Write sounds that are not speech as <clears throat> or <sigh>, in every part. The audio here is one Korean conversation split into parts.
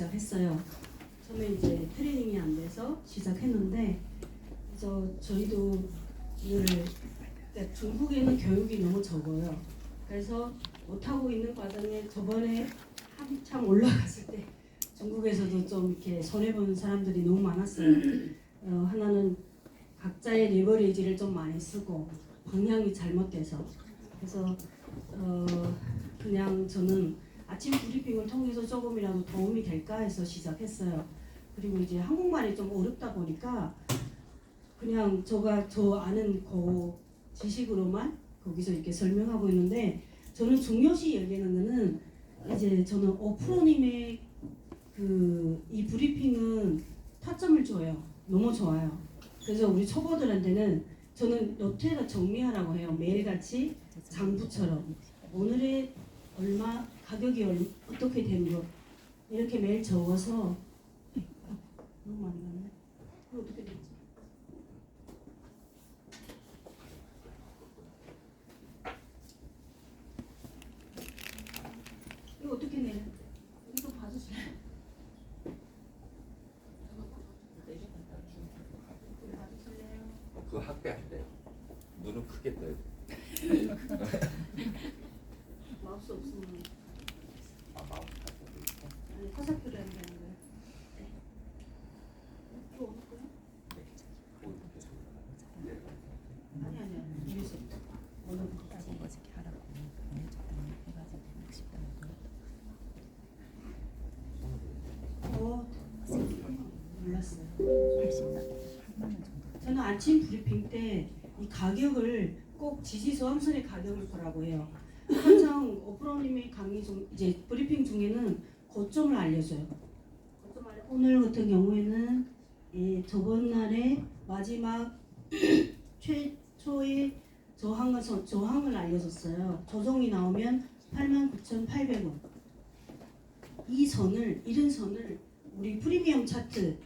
시작했어요. 처음에 이제 트레이닝이 안 돼서 시작했는데 그래서 저희도 늘 그러니까 중국에는 교육이 너무 적어요. 그래서 못하고 있는 과정에 저번에 한참 올라갔을 때 중국에서도 좀 이렇게 손해보는 사람들이 너무 많았어요. 어, 하나는 각자의 레버리지를 좀 많이 쓰고 방향이 잘못돼서 그래서 어, 그냥 저는 아침 브리핑을 통해서 조금이라도 도움이 될까 해서 시작했어요. 그리고 이제 한국말이 좀 어렵다 보니까 그냥 저가 저 아는 그 지식으로만 거기서 이렇게 설명하고 있는데 저는 중요시 여기는 거는 이제 저는 오프로님의 그 이 브리핑은 타점을 줘요. 너무 좋아요. 그래서 우리 초보들한테는 저는 노트에다 정리하라고 해요. 매일같이 장부처럼 오늘의 얼마 가격이 얼, 어떻게 되는 거 이렇게 매일 적어서 너무 많이 갔네. 어떻게 되지? 이거 어떻게 내려? 이거 봐주세요. 봐주실래요? 그거 학대할 때 눈은 크게 떠야 돼. 마우스 없으면 아 마음 같은 거 있어? 아니 화살표를 한다는 거예요. 네. 이거 어디 거야? 그거 이렇게 네. 아니 아니야. 이래서 어느 거? 따지고 어떻게 하라고 보내줬더니 해가지고 싶다고 어 몰랐어요. 80만 8만 원 정도 저는 아침 브리핑 때 이 가격을 꼭 지지수 함선의 가격을 보라고 해요. 항상 오프로님의 강의 중 이제 브리핑 중에는 고점을 알려줘요. 고점 알려. 오늘 같은 경우에는 예, 저번 날에 마지막 <clears throat> 최초의 저항을 저- 저항을 알려줬어요. 조정이 나오면 89,800원. 이 선을 이런 선을 우리 프리미엄 차트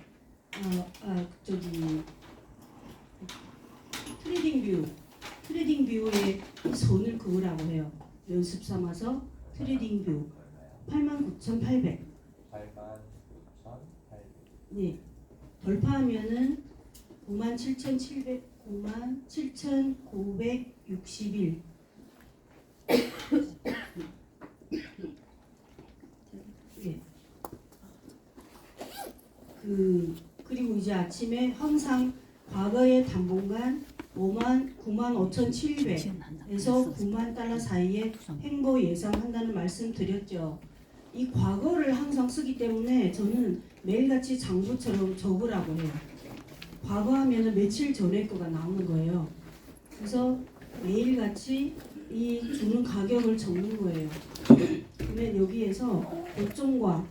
어, 아 저기 트레이딩 뷰 트레이딩 뷰에 이 손을 그으라고 해요. 연습 삼아서 트레이딩 뷰 89,800. 89,800. 네. 돌파하면은 97,700 97,961. 예. 그 그리고 이제 아침에 항상 과거의 당분간 5만 9만 5,700에서 9만 달러 사이에 행보 예상한다는 말씀 드렸죠. 이 과거를 항상 쓰기 때문에 저는 매일같이 장부처럼 적으라고 해요. 과거 하면은 며칠 전에 거가 나오는 거예요. 그래서 매일같이 이 주는 가격을 적는 거예요. 그러면 여기에서 고점과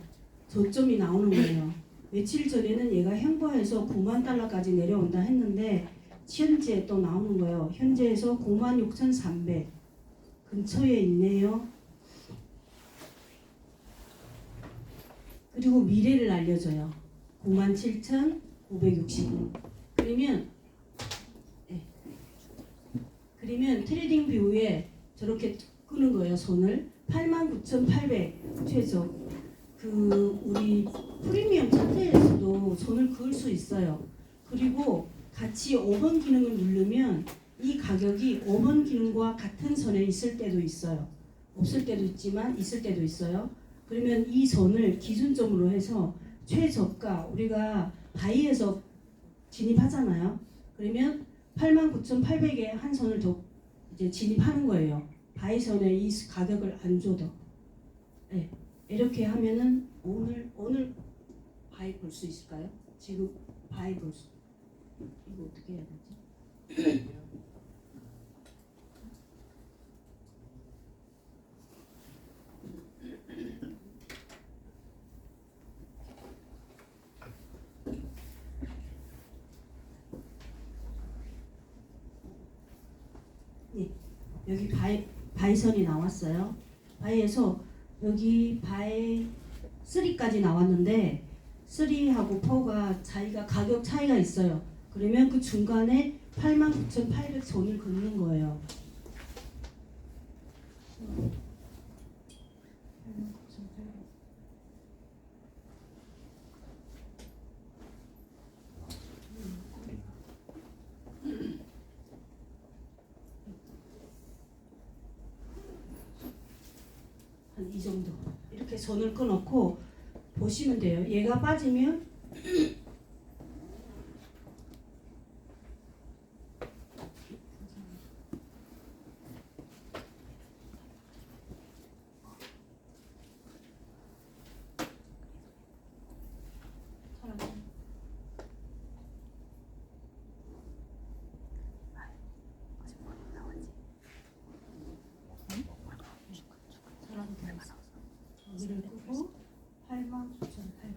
저점이 나오는 거예요. 며칠 전에는 얘가 행보해서 9만 달러까지 내려온다 했는데 현재 또 나오는 거예요. 현재에서 9만 6,300 근처에 있네요. 그리고 미래를 알려줘요. 97,960원. 그러면 예. 그러면 트레이딩 뷰에 저렇게 끄는 거예요. 손을 89,800 최저. 그 우리 프리미엄 차트에서도 손을 그을 수 있어요. 그리고 같이 5번 기능을 누르면 이 가격이 5번 기능과 같은 선에 있을 때도 있어요. 없을 때도 있지만 있을 때도 있어요. 그러면 이 선을 기준점으로 해서 최저가 우리가 바이에서 진입하잖아요. 그러면 89,800에 한 선을 더 이제 진입하는 거예요. 바이선에 이 가격을 안 줘도. 네. 이렇게 하면은 오늘 오늘 바이 볼 수 있을까요? 지금 바이 볼 수. 이거 어떻게 해야 되지? 네, 여기 바이 바이선이 나왔어요. 바이에서 여기 바이 3까지 나왔는데 3하고 4가 자기가 가격 차이가 있어요. 그러면 그 중간에 89,800선을 긋는 거예요. 한 이 정도 이렇게 선을 끊었고 보시면 돼요. 얘가 빠지면 여기를 끄고 8만 9,800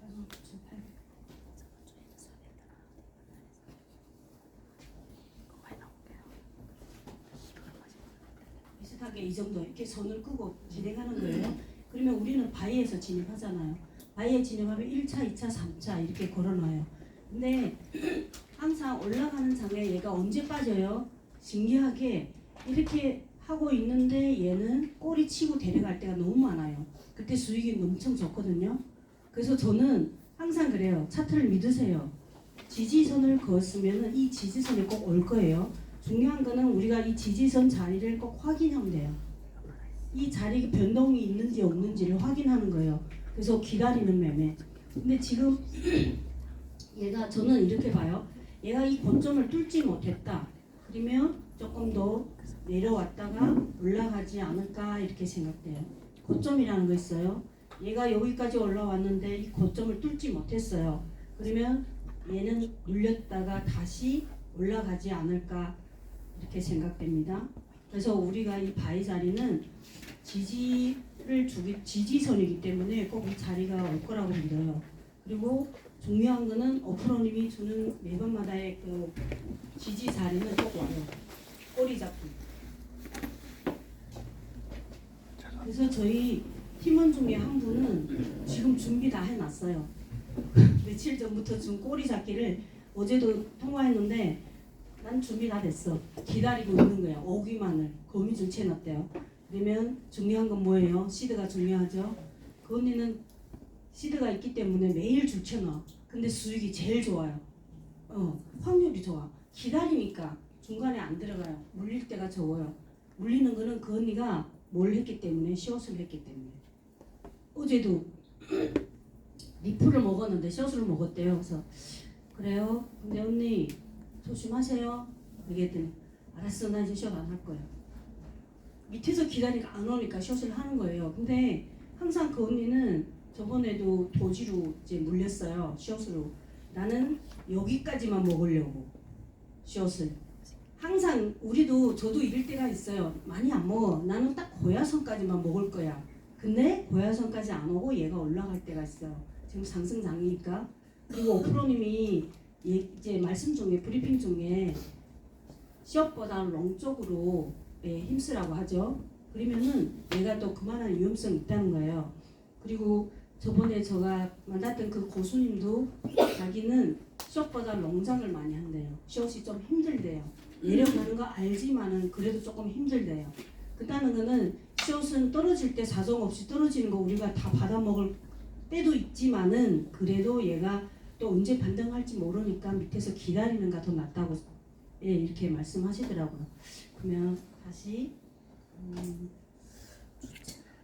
8만 9,800 비슷하게 이 정도 이렇게 선을 끄고 진행하는 거예요. 그러면 우리는 바위에서 진입하잖아요. 바위에 진입하면 1차, 2차, 3차 이렇게 걸어놔요. 근데 <clears throat> 항상 올라가는 장에 얘가 언제 빠져요? 신기하게 이렇게 하고 있는데 얘는 꼬리 치고 데려갈 때가 너무 많아요. 그때 수익이 엄청 좋거든요. 그래서 저는 항상 그래요. 차트를 믿으세요. 지지선을 그었으면 이 지지선이 꼭 올 거예요. 중요한 거는 우리가 이 지지선 자리를 꼭 확인하면 돼요. 이 자리 변동이 있는지 없는지를 확인하는 거예요. 그래서 기다리는 매매. 근데 지금 <clears throat> 얘가 저는 이렇게 봐요. 얘가 이 고점을 뚫지 못했다. 그러면 조금 더 내려왔다가 올라가지 않을까 이렇게 생각돼요. 고점이라는 거 있어요. 얘가 여기까지 올라왔는데 이 고점을 뚫지 못했어요. 그러면 얘는 눌렸다가 다시 올라가지 않을까 이렇게 생각됩니다. 그래서 우리가 이 바위 자리는 지지를 주기 지지선이기 때문에 꼭 이 자리가 올 거라고 믿어요. 그리고 중요한 거는 어프로님이 주는 매번마다의 그 지지 자리는 꼭 와요. 꼬리 잡기. 그래서 저희 팀원 중에 한 분은 지금 준비 다 해놨어요. 며칠 전부터 준 꼬리 잡기를 어제도 통화했는데 난 준비 다 됐어. 기다리고 있는 거야. 오기만을 거미줄 채놨대요. 그러면 중요한 건 뭐예요? 시드가 중요하죠. 그 언니는 시드가 있기 때문에 매일 줄 채놔. 근데 수익이 제일 좋아요. 어, 확률이 좋아. 기다리니까 중간에 안 들어가요. 물릴 때가 적어요. 물리는 거는 그 언니가 뭘 했기 때문에 시옷을 했기 때문에. 어제도 <clears throat> 리프를 먹었는데 시옷을 먹었대요. 그래서 그래요. 근데 언니 조심하세요. 얘기했더니 알았어 나 이제 시옷 안 할 거야. 밑에서 기다리니까 안 오니까 숏을 하는 거예요. 근데 항상 그 언니는 저번에도 도지로 이제 물렸어요. 숏으로. 나는 여기까지만 먹으려고 숏을. 항상 우리도 저도 이럴 때가 있어요. 많이 안 먹어. 나는 딱 고야선까지만 먹을 거야. 근데 고야선까지 안 오고 얘가 올라갈 때가 있어요. 지금 상승장이니까. 그리고 오프로님이 예- 이제 말씀 중에 브리핑 중에 시업보다 롱 쪽으로 예, 힘쓰라고 하죠. 그러면은 얘가 또 그만한 위험성이 있다는 거예요. 그리고 저번에 제가 만났던 그 고수님도 자기는 숏보다 롱장을 많이 한대요. 숏이 좀 힘들대요. 내려가는 거 알지만은 그래도 조금 힘들대요. 그다는 거는 숏은 떨어질 때 사정 없이 떨어지는 거 우리가 다 받아먹을 때도 있지만은 그래도 얘가 또 언제 반등할지 모르니까 밑에서 기다리는가 더 낫다고 예, 이렇게 말씀하시더라고요. 그러면 다시 음,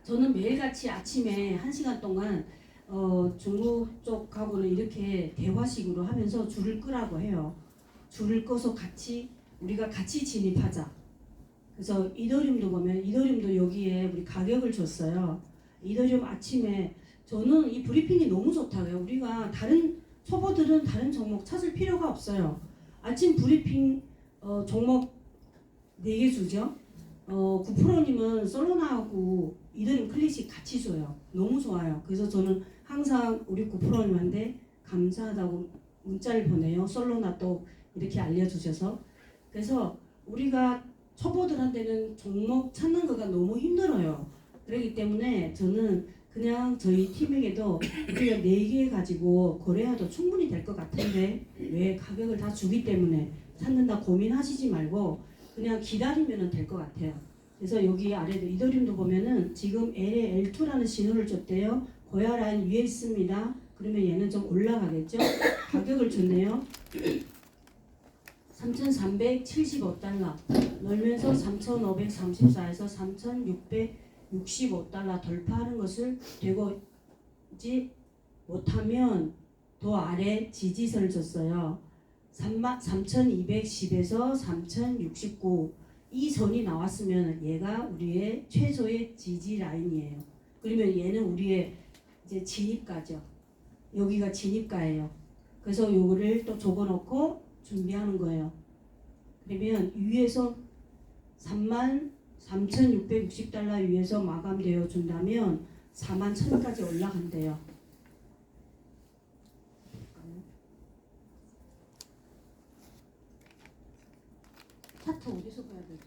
저는 매일같이 아침에 한 시간 동안 어, 중국 쪽하고는 이렇게 대화식으로 하면서 줄을 끄라고 해요. 줄을 꺼서 같이 우리가 같이 진입하자. 그래서 이더리움도 보면 이더리움도 여기에 우리 가격을 줬어요. 이더리움 아침에 저는 이 브리핑이 너무 좋다고요. 우리가 다른 초보들은 다른 종목 찾을 필요가 없어요. 아침 브리핑 어, 종목 4개 주죠. 어, 구프로님은 솔로나하고 이더리움 클래식 같이 줘요. 너무 좋아요. 그래서 저는 항상 우리 구프로님한테 감사하다고 문자를 보내요. 솔로나 또 이렇게 알려주셔서. 그래서 우리가 초보들한테는 종목 찾는 거가 너무 힘들어요. 그렇기 때문에 저는 그냥 저희 팀에게도 우리가 4개 가지고 거래해도 충분히 될 것 같은데 왜 가격을 다 주기 때문에 찾는다 고민하시지 말고 그냥 기다리면 될 것 같아요. 그래서 여기 아래도 이더리움도 보면은 지금 L에 L2라는 신호를 줬대요. 고야 라인 위에 있습니다. 그러면 얘는 좀 올라가겠죠? 가격을 줬네요. 3,375달러 놀면서 3,534에서 3,665달러 돌파하는 것을 되고지 못하면 더 아래 지지선을 줬어요. 3,210에서 3,069. 이 선이 나왔으면 얘가 우리의 최소의 지지 라인이에요. 그러면 얘는 우리의 이제 진입가죠. 여기가 진입가예요. 그래서 요거를 또 적어놓고 준비하는 거예요. 그러면 위에서 3만 3,660달러 위에서 마감되어 준다면 4만 1,000까지 올라간대요. 차트 어디서 봐야 되지?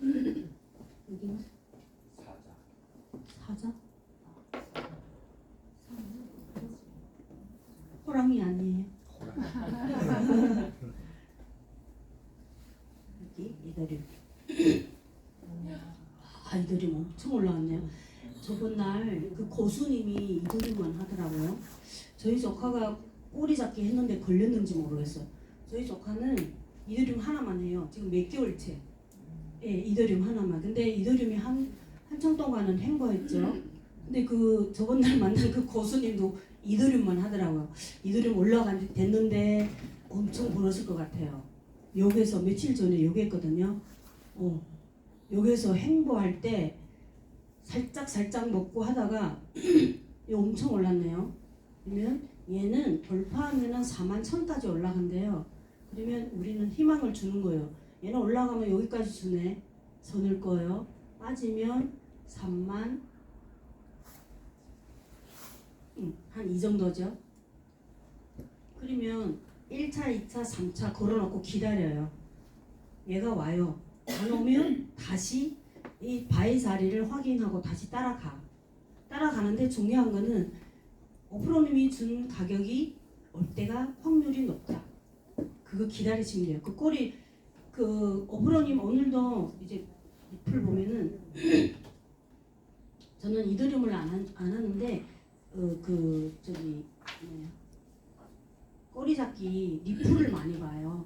<clears throat> 여기는 사자. 사자? 호랑이 아니에요. 여기 이더리움. 아 이더리움 엄청 올라왔네요. 저번 날 그 고수님이 이더리움만 하더라고요. 저희 조카가 꼬리 잡기 했는데 걸렸는지 모르겠어요. 저희 조카는 이더리움 하나만 해요. 지금 몇 개월째. 예, 이더리움 하나만. 근데 이더리움이 한 한참 동안은 행보했죠. 근데 그 저번 날 만난 그 고수님도 이더리움만 하더라고요. 이더리움 올라간 지 됐는데 엄청 벌었을 것 같아요. 여기서 며칠 전에 여기 했거든요. 어, 여기서 행보할 때 살짝 살짝 먹고 하다가 <clears throat> 이 엄청 올랐네요. 그러면 얘는 돌파하면은 4만 1천까지 올라간대요. 그러면 우리는 희망을 주는 거예요. 얘는 올라가면 여기까지 주네. 선을 거예요. 빠지면 3만 음, 한이 정도죠. 그러면 1차, 2차, 3차 걸어놓고 기다려요. 얘가 와요. 안 오면 다시 이 바위 자리를 확인하고 다시 따라가. 따라가는데 중요한 거는 오프로님이 준 가격이 올 때가 확률이 높다. 그거 기다리시면 돼요. 그 꼬리 그 오프로님 오늘도 이제 잎을 보면은 <clears throat> 저는 이더리움을 안, 한- 안 하는데 어, 그 저기 뭐냐 꼬리 잡기 리플을 많이 봐요.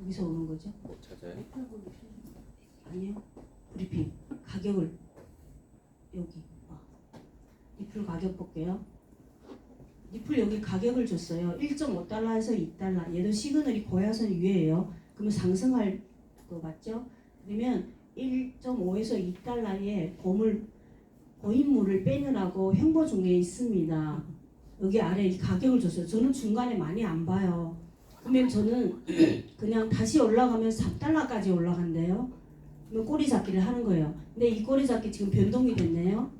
여기서 오는 거죠? 못 찾아요? 아니요. 브리핑 가격을 여기 어. 리플 가격 볼게요. 리플 여기 가격을 줬어요. 1.5달러에서 2달러. 얘도 시그널이 고야선 위에요. 그러면 상승할 거 맞죠? 그러면 1.5에서 2달러에 보물 고인물을 빼느라고 행보 중에 있습니다. 여기 아래 이 가격을 줬어요. 저는 중간에 많이 안 봐요. 그러면 저는 <clears throat> 그냥 다시 올라가면 3달러까지 올라간대요. 그러면 꼬리 잡기를 하는 거예요. 근데 이 꼬리 잡기 지금 변동이 됐네요.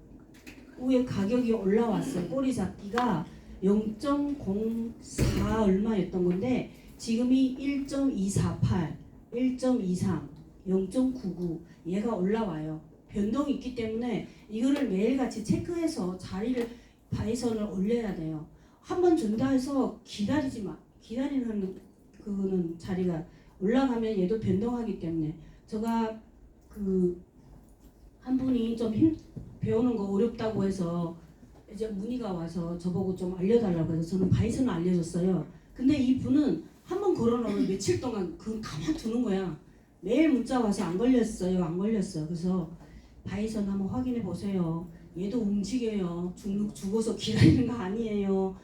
위에 가격이 올라왔어요. 꼬리 잡기가 0.04 얼마였던 건데 지금이 1.248, 1.23, 0.99 얘가 올라와요. 변동이 있기 때문에 이거를 매일같이 체크해서 자리를 바이선을 올려야 돼요. 한 번 준다 해서 기다리지 마. 기다리는 그거는 자리가 올라가면 얘도 변동하기 때문에 제가 그 한 분이 좀 힘, 배우는 거 어렵다고 해서 이제 문의가 와서 저보고 좀 알려달라고 해서 저는 바이선을 알려줬어요. 근데 이 분은 한 번 걸어놓으면 며칠 동안 그 가만 두는 거야. 매일 문자 와서 안 걸렸어요, 안 걸렸어요. 그래서 바이선 한번 확인해 보세요. 얘도 움직여요. 죽, 죽어서 기다리는 거 아니에요.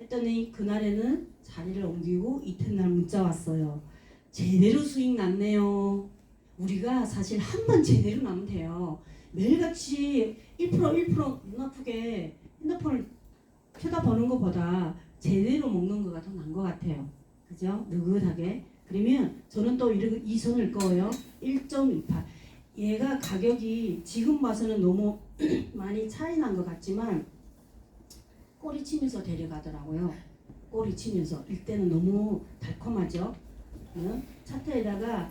했더니 그날에는 자리를 옮기고 이튿날 문자 왔어요. 제대로 수익 났네요. 우리가 사실 한 번 제대로 나면 돼요. 매일같이 1% 1%눈 아프게 핸드폰을 쳐다보는 것보다 제대로 먹는 거가 더 나은 것 같아요. 그죠? 느긋하게. 그러면 저는 또 이렇게 이 선을 꺼요. 1.28. 얘가 가격이 지금 봐서는 너무 <clears throat> 많이 차이 난 것 같지만 꼬리 치면서 데려가더라고요. 꼬리 치면서 이때는 너무 달콤하죠. 응? 차트에다가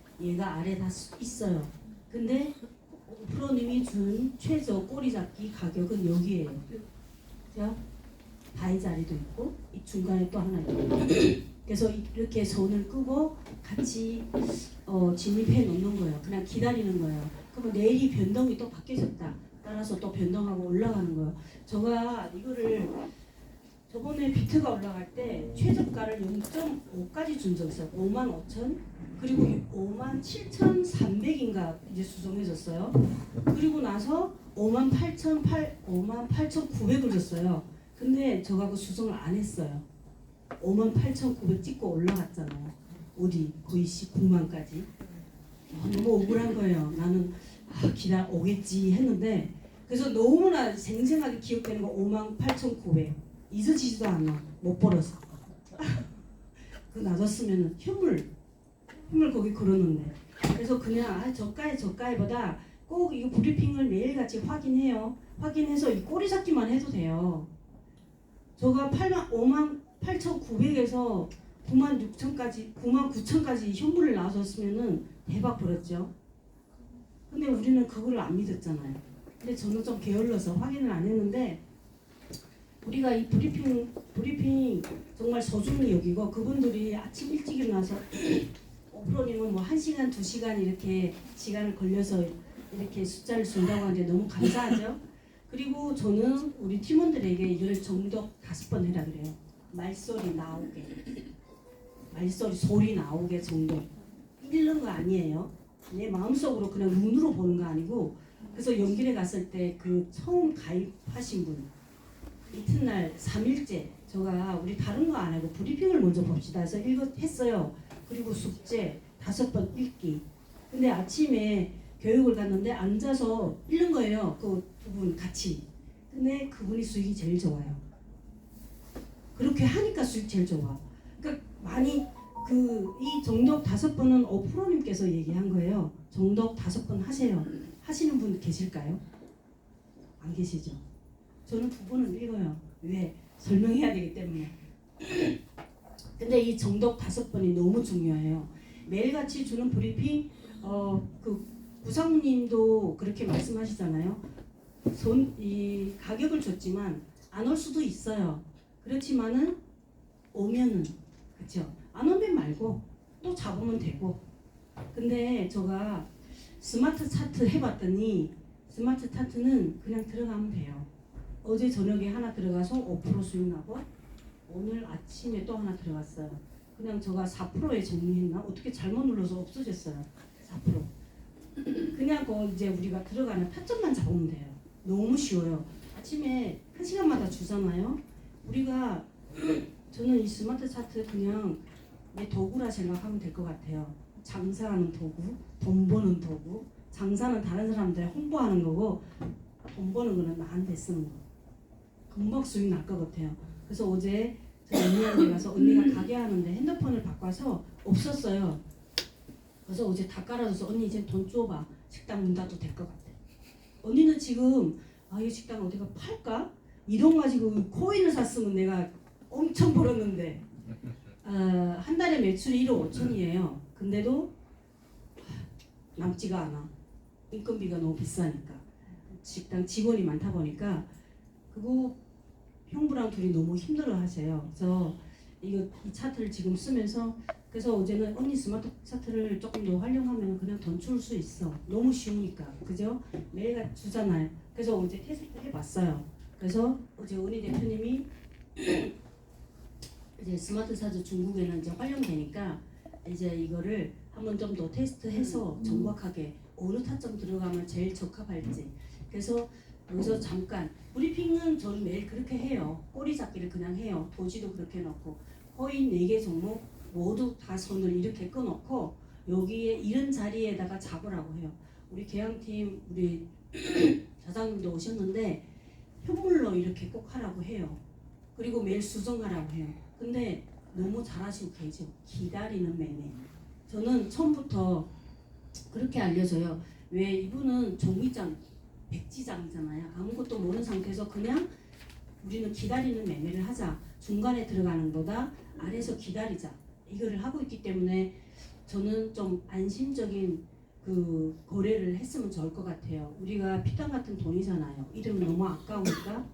얘가 아래 다 수- 있어요. 근데 프로님이 준 최저 꼬리 잡기 가격은 여기에요. 자, 바위 자리도 있고 이 중간에 또 하나 있고. 그래서 이렇게 손을 끄고 같이 어, 진입해 놓는 거예요. 그냥 기다리는 거예요. 그러면 내일이 변동이 또 바뀌어졌다. 따라서 또 변동하고 올라가는 거예요. 제가 이거를 저번에 비트가 올라갈 때 최저가를 0.5까지 준 적 있어요. 5만 5천 그리고 5만 7,300인가 이제 수정해졌어요. 그리고 나서 5만 8천 8 5만 8천 900을 줬어요. 근데 저하고 수정을 안 했어요. 5만 8천 900 찍고 올라갔잖아요. 어디 거의 19만까지. 너무 억울한 거예요. 나는 아, 기다 오겠지 했는데 그래서 너무나 생생하게 기억되는 거 5만 8천 900 잊어지지도 않아 못 벌어서 그 놔뒀으면 현물 현물 거기 걸었는데 그래서 그냥 아, 저가에 저가에보다 꼭 이거 브리핑을 매일같이 확인해요. 확인해서 이 꼬리 잡기만 해도 돼요. 저가 8만 5만 8천 9백에서 9만 6천까지 9만 9천까지 현물을 나왔었으면은 대박 벌었죠. 근데 우리는 그걸 안 믿었잖아요. 근데 저는 좀 게을러서 확인을 안 했는데 우리가 이 브리핑 브리핑 정말 소중히 여기고 그분들이 아침 일찍 일어나서 <clears throat> 오프로님은 뭐한 시간 두 시간 이렇게 시간을 걸려서 이렇게 숫자를 준다고 하는데 너무 감사하죠. 그리고 저는 우리 팀원들에게 이걸 정독 다섯 번 해라 그래요. 말소리 나오게 말소리 소리 나오게 정독 읽는 거 아니에요. 내 마음속으로 그냥 눈으로 보는 거 아니고 그래서 연길에 갔을 때 그 처음 가입하신 분 이튿날 3일째 제가 우리 다른 거 안 하고 브리핑을 먼저 봅시다 해서 읽었 했어요. 그리고 숙제 다섯 번 읽기. 근데 아침에 교육을 갔는데 앉아서 읽는 거예요. 그 두 분 같이. 근데 그분이 수익이 제일 좋아요. 그렇게 하니까 수익 제일 좋아. 그러니까 많이 그 이 정독 다섯 번은 오프로님께서 얘기한 거예요. 정독 다섯 번 하세요. 하시는 분 계실까요? 안 계시죠? 저는 두 번은 읽어요. 왜? 설명해야 되기 때문에. 근데 이 정독 다섯 번이 너무 중요해요. 매일같이 주는 브리핑, 어, 그 부상님도 그렇게 말씀하시잖아요. 손, 이 가격을 줬지만 안 올 수도 있어요. 그렇지만은 오면은, 그쵸? 안 오면 말고 또 잡으면 되고. 근데 제가 스마트 차트 해봤더니 스마트 차트는 그냥 들어가면 돼요. 어제 저녁에 하나 들어가서 5% 수익 나고 오늘 아침에 또 하나 들어갔어요. 그냥 제가 4%에 정리했나? 어떻게 잘못 눌러서 없어졌어요. 4%. <clears throat> 그냥 그 이제 우리가 들어가는 타점만 잡으면 돼요. 너무 쉬워요. 아침에 한 시간마다 주잖아요. 우리가 <clears throat> 저는 이 스마트 차트 그냥 내 도구라 생각하면 될 것 같아요. 장사하는 도구, 돈 버는 도구. 장사는 다른 사람들 홍보하는 거고 돈 버는 거는 나한테 쓰는 거. 금방 수익 날 것 같아요. 그래서 어제 저 언니한테 가서 언니가 가게 하는데 핸드폰을 바꿔서 없었어요. 그래서 어제 다 깔아줘서 언니 이제 돈 줘봐. 식당 문 닫아도 될 것 같아. 언니는 지금 아이 식당 어디가 팔까? 이 돈 가지고 코인을 샀으면 내가 엄청 벌었는데 어, 한 달에 매출이 1억 5천이에요. 근데도 남지가 않아. 인건비가 너무 비싸니까. 식당 직원이 많다 보니까 그거 형부랑 둘이 너무 힘들어 하세요. 그래서 이거 이 차트를 지금 쓰면서 그래서 어제는 언니 스마트 차트를 조금 더 활용하면 그냥 돈 줄 수 있어. 너무 쉬우니까. 그죠? 매일 주잖아요. 그래서 어제 테스트 해봤어요. 그래서 어제 은희 대표님이 <clears throat> 이제 스마트 차트 중국에는 이제 활용되니까 이제 이거를 한번 좀 더 테스트해서 정확하게 어느 타점 들어가면 제일 적합할지. 그래서 여기서 잠깐 브리핑은 저는 매일 그렇게 해요. 꼬리 잡기를 그냥 해요. 도지도 그렇게 넣고 코인 4개 종목 모두 다 손을 이렇게 끊어놓고 여기에 이런 자리에다가 잡으라고 해요. 우리 개항팀 우리 <clears throat> 사장님도 오셨는데 현물로 이렇게 꼭 하라고 해요. 그리고 매일 수정하라고 해요. 근데 너무 잘하시고 계죠. 기다리는 매매. 저는 처음부터 그렇게 알려줘요. 왜 이분은 종이장 백지장이잖아요. 아무것도 모르는 상태에서 그냥 우리는 기다리는 매매를 하자. 중간에 들어가는 거다. 아래서 기다리자. 이거를 하고 있기 때문에 저는 좀 안심적인 그 거래를 했으면 좋을 것 같아요. 우리가 피땀 같은 돈이잖아요. 이름 너무 아까우니까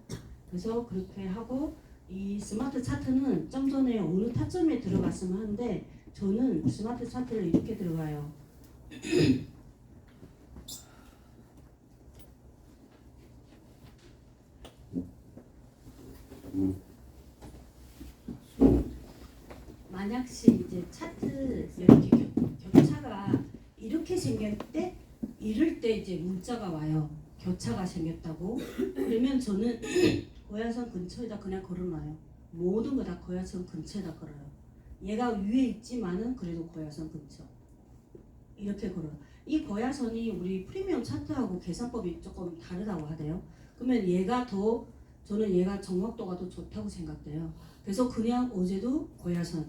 그래서 그렇게 하고 이 스마트 차트는 좀 전에 어느 타점에 들어갔으면 하는데 저는 스마트 차트를 이렇게 들어가요. <clears throat> 만약시 이제 차트 이렇게 교- 격차가 이렇게 생겼대 이럴 때 이제 문자가 와요. 격차가 생겼다고 그러면 저는 <clears throat> 고야선 근처에다 그냥 걸어놔요. 모든 거 다 고야선 근처에다 걸어요. 얘가 위에 있지만은 그래도 고야선 근처 이렇게 걸어요. 이 고야선이 우리 프리미엄 차트하고 계산법이 조금 다르다고 하대요. 그러면 얘가 더 저는 얘가 정확도가 더 좋다고 생각돼요. 그래서 그냥 어제도 고야선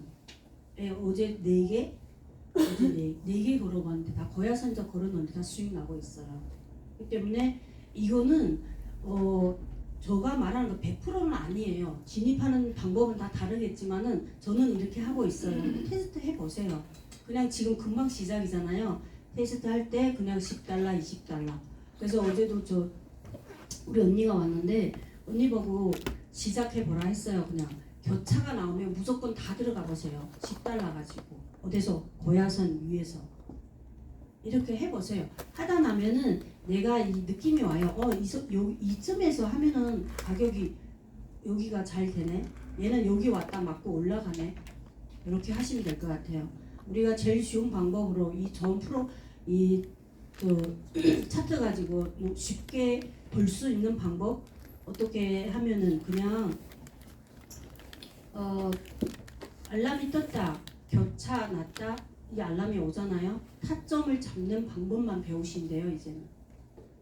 예, 어제 네 개, 어제 네, 네개 걸어봤는데 다 고야선자 걸어놓는데 다 수익 나고 있어요. 그렇기 때문에 이거는 어 저가 말하는 거 100%는 아니에요. 진입하는 방법은 다 다르겠지만은 저는 이렇게 하고 있어요. 테스트 해보세요. 그냥 지금 금방 시작이잖아요. 테스트 할 때 그냥 10달러, 20달러. 그래서 어제도 저 우리 언니가 왔는데 언니 보고 시작해 보라 했어요. 그냥 교차가 나오면 무조건 다 들어가 보세요. 10달러 가지고 어디서 고야선 위에서 이렇게 해보세요. 하다 나면은 내가 이 느낌이 와요. 어, 이, 서- 요, 이쯤에서 하면은 가격이 여기가 잘 되네. 얘는 여기 왔다 맞고 올라가네. 이렇게 하시면 될 것 같아요. 우리가 제일 쉬운 방법으로 이 전 프로 이그 <clears throat> 차트 가지고 쉽게 볼 수 있는 방법 어떻게 하면은 그냥 어 알람이 떴다 교차 났다 이 알람이 오잖아요? 타점을 잡는 방법만 배우신대요 이제는.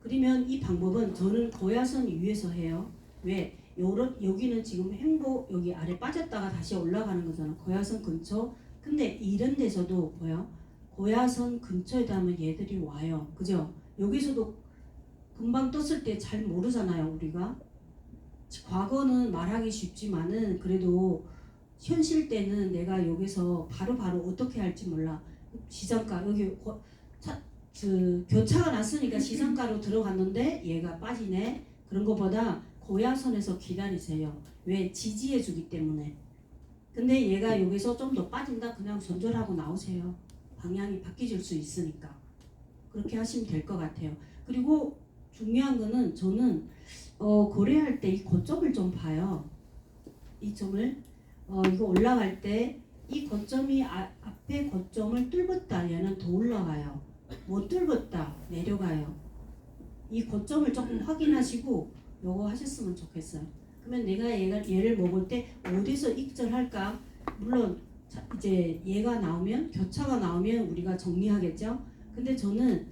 그러면 이 방법은 저는 고야선 위에서 해요. 왜? 요런 여기는 지금 행복 여기 아래 빠졌다가 다시 올라가는 거잖아 고야선 근처? 근데 이런 데서도 뭐야? 고야선 근처에 닿으면 얘들이 와요. 그죠? 여기서도 금방 떴을 때 잘 모르잖아요 우리가 과거는 말하기 쉽지만은 그래도 현실 때는 내가 여기서 바로 바로 어떻게 할지 몰라. 시장가 여기 고- 차, 그 교차가 났으니까 시장가로 들어갔는데 얘가 빠지네? 그런 것보다 고야선에서 기다리세요. 왜? 지지해 주기 때문에. 근데 얘가 여기서 좀 더 빠진다? 그냥 손절하고 나오세요. 방향이 바뀌질 수 있으니까. 그렇게 하시면 될 것 같아요. 그리고 중요한 거는 저는 어, 거래할 때 이 고점을 좀 봐요. 이 점을 어, 이거 올라갈 때 이 고점이 아, 앞에 고점을 뚫었다 얘는 더 올라가요. 못 뚫었다 내려가요. 이 고점을 조금 확인하시고 요거 하셨으면 좋겠어요. 그러면 내가 얘가 얘를 먹을 때 어디서 익절할까? 물론 자, 이제 얘가 나오면 교차가 나오면 우리가 정리하겠죠. 근데 저는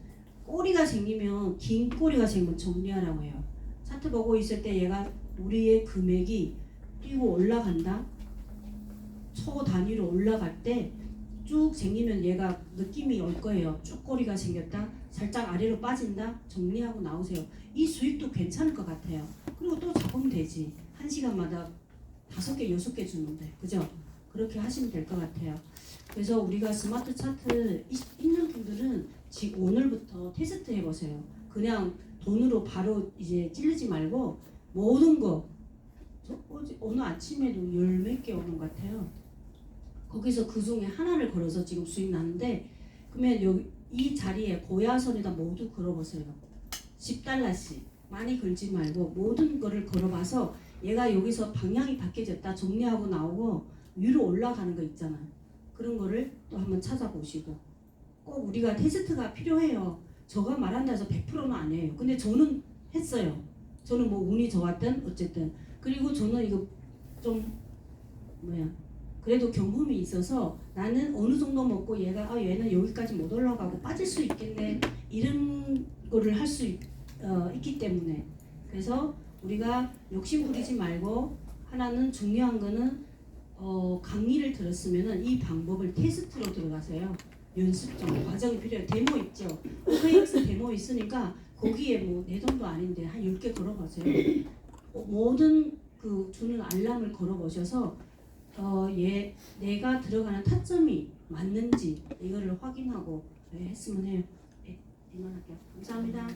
꼬리가 생기면 긴 꼬리가 생기면 정리하라고 해요. 차트 보고 있을 때 얘가 우리의 금액이 뛰고 올라간다. 초 단위로 올라갈 때 쭉 생기면 얘가 느낌이 올 거예요. 쭉 꼬리가 생겼다. 살짝 아래로 빠진다. 정리하고 나오세요. 이 수익도 괜찮을 것 같아요. 그리고 또 잡으면 되지. 한 시간마다 다섯 개, 여섯 개 주는데. 그죠? 그렇게 하시면 될 것 같아요. 그래서 우리가 스마트 차트 있- 있는 분들은 지금 오늘부터 테스트 해보세요. 그냥 돈으로 바로 이제 찌르지 말고 모든 거저 어제 오늘 아침에도 열 몇 개 오는 것 같아요. 거기서 그 중에 하나를 걸어서 지금 수익 나는데 그러면 여기 이 자리에 고야선에다 모두 걸어보세요. 10달러씩 많이 걸지 말고 모든 거를 걸어봐서 얘가 여기서 방향이 바뀌어졌다 정리하고 나오고 위로 올라가는 거 있잖아요. 그런 거를 또 한번 찾아보시고 꼭 우리가 테스트가 필요해요. 저가 말한다 해서 100%는 아니에요. 근데 저는 했어요. 저는 뭐 운이 좋았든 어쨌든 그리고 저는 이거 좀 뭐야 그래도 경험이 있어서 나는 어느 정도 먹고 얘가 아 얘는 여기까지 못 올라가고 빠질 수 있겠네 이런 거를 할수 어, 있기 때문에 그래서 우리가 욕심 부리지 말고 하나는 중요한 거는 어, 강의를 들었으면은 이 방법을 테스트로 들어가세요. 연습 좀 과정이 필요해요. 데모 있죠. OKX 데모 있으니까 거기에 뭐 내 돈도 아닌데 한 10개 걸어보세요. 어, 모든 그 주는 알람을 걸어보셔서 어, 얘 내가 들어가는 타점이 맞는지 이거를 확인하고 네, 했으면 해요. 네, 이만 할게요. 감사합니다.